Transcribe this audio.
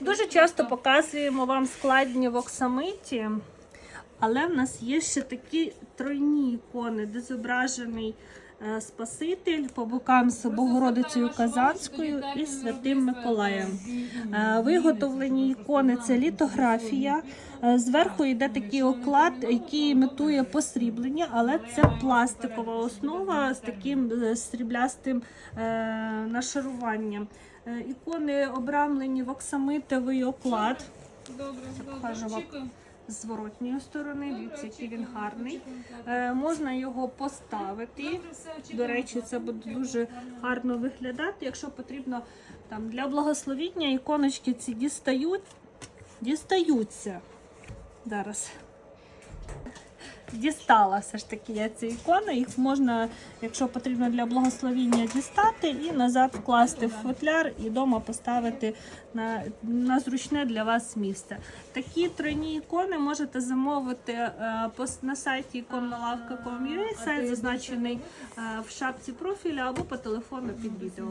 Дуже часто показуємо вам складні в оксамиті, але в нас є ще такі тройні ікони, де зображений Спаситель по бокам з Богородицею Казанською і Святим Миколаєм. Е, Виготовлені ікони це літографія. Е, Зверху йде такий оклад, який імітує посріблення, але це пластикова основа з таким е, сріблястим е, нашаруванням. Е, Ікони обрамлені в оксамитовий оклад Добре, добре. З зворотньої сторони. Дивіться, який він гарний. Е, можна його поставити. До речі, це буде дуже гарно виглядати. Якщо потрібно там для благословіння, іконочки ці дістають, дістаються. Зараз. Дістала все ж таки я ці ікони. Їх можна, якщо потрібно для благословіння, дістати і назад вкласти в футляр і вдома поставити на, на зручне для вас місце. Такі тройні ікони можете замовити е, на сайті іконнолавка.com.ua, сайт зазначений е, в шапці профіля або по телефону під відео.